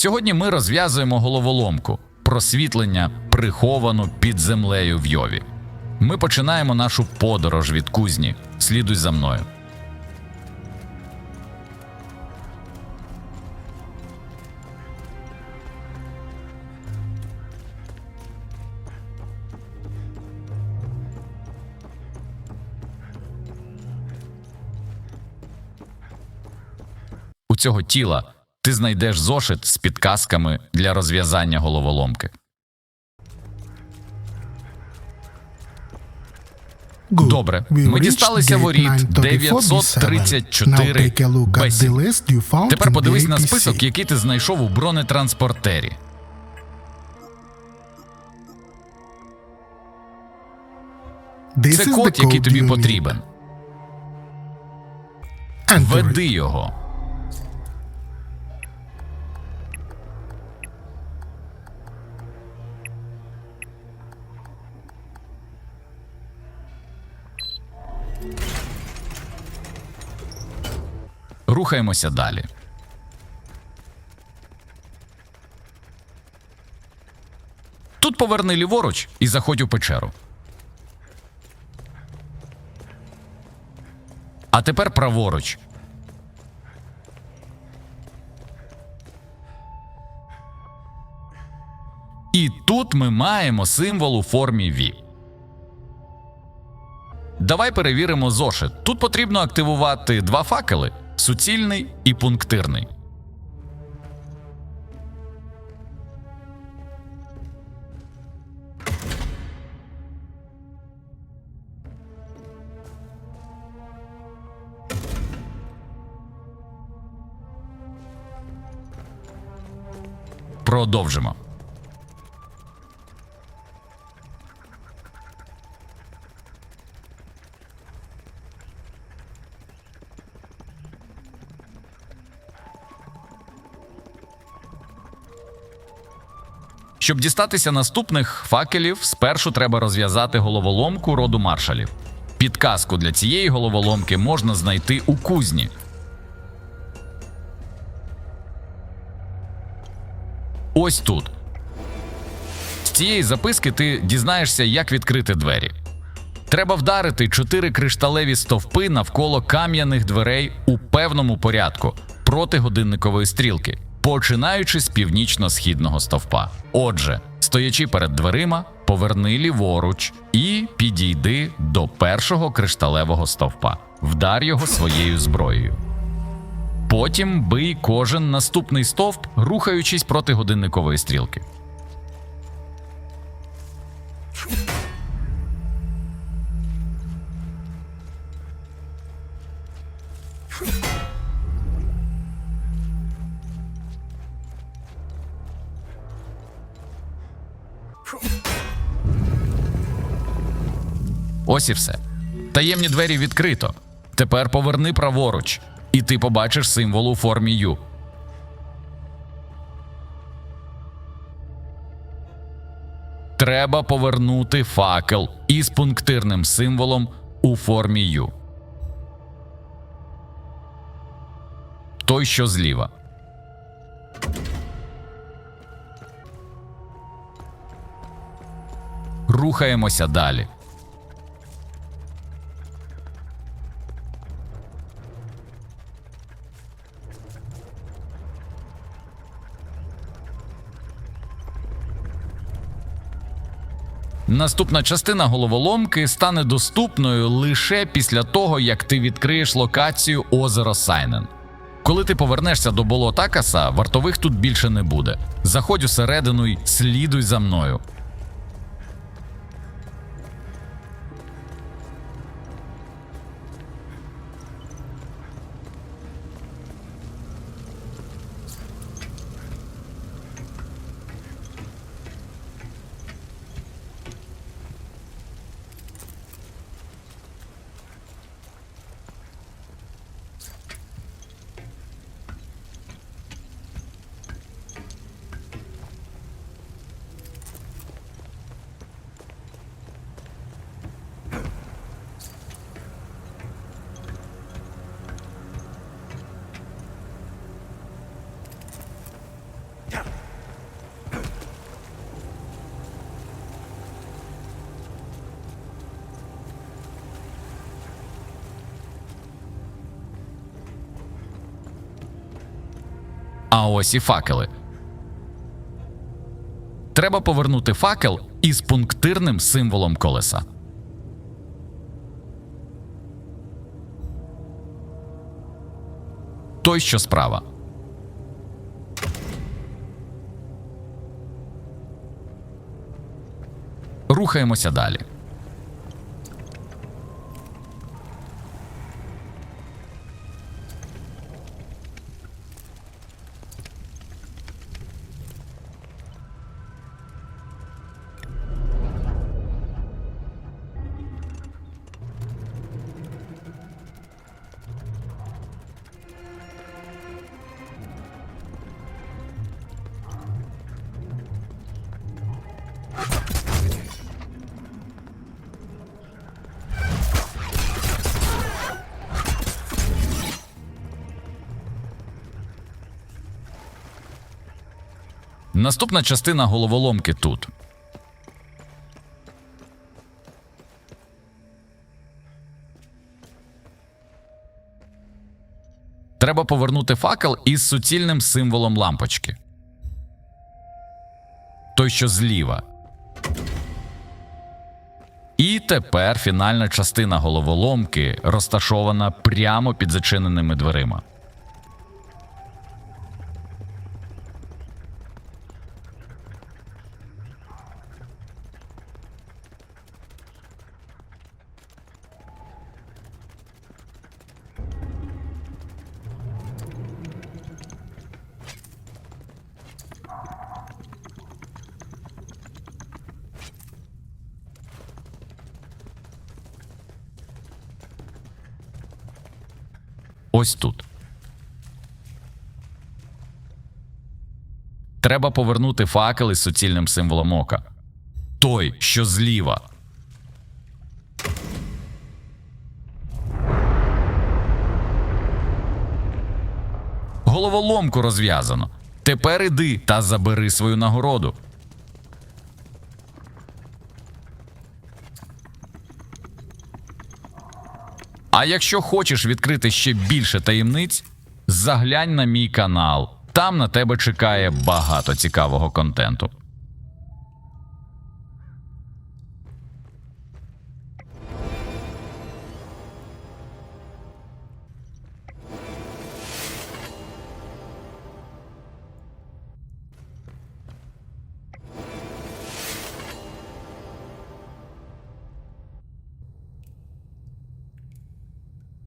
Сьогодні ми розв'язуємо головоломку просвітлення, приховану під землею в Йові. Ми починаємо нашу подорож від кузні. Слідуй за мною. У цього тіла ти знайдеш зошит з підказками для розв'язання головоломки. Добре. Ми дісталися воріт 934 Now take a look at the Б7. list you found Тепер подивись на список, який ти знайшов у бронетранспортері. Це код, який тобі потрібен. Веди його. Рухаємося далі. Тут поверни ліворуч і заходь у печеру. А тепер праворуч. І тут ми маємо символ у формі V. Давай перевіримо зошит. Тут потрібно активувати два факели: суцільний і пунктирний. Продовжимо. Щоб дістатися наступних факелів, спершу треба розв'язати головоломку роду маршалів. Підказку для цієї головоломки можна знайти у кузні. Ось тут. З цієї записки ти дізнаєшся, як відкрити двері. Треба вдарити чотири кришталеві стовпи навколо кам'яних дверей у певному порядку проти годинникової стрілки, починаючи з північно-східного стовпа. Отже, стоячи перед дверима, поверни ліворуч і підійди до першого кришталевого стовпа, вдар його своєю зброєю. Потім бий кожен наступний стовп, рухаючись проти годинникової стрілки. Ось і все. Таємні двері відкрито. Тепер поверни праворуч, і ти побачиш символ у формі Ю. Треба повернути факел із пунктирним символом у формі Ю. Той, що зліва. Рухаємося далі. Наступна частина головоломки стане доступною лише після того, як ти відкриєш локацію озеро Сайнен. Коли ти повернешся до болота Каса, вартових тут більше не буде. Заходь усередину й слідуй за мною. А ось і факели. Треба повернути факел із пунктирним символом колеса. Той, що справа. Рухаємося далі. Наступна частина головоломки тут. Треба повернути факел із суцільним символом лампочки. Той, що зліва. І тепер фінальна частина головоломки розташована прямо під зачиненими дверима. Ось тут. Треба повернути факел із суцільним символом ока. Той, що зліва. Головоломку розв'язано. Тепер іди та забери свою нагороду. А якщо хочеш відкрити ще більше таємниць, заглянь на мій канал. Там на тебе чекає багато цікавого контенту.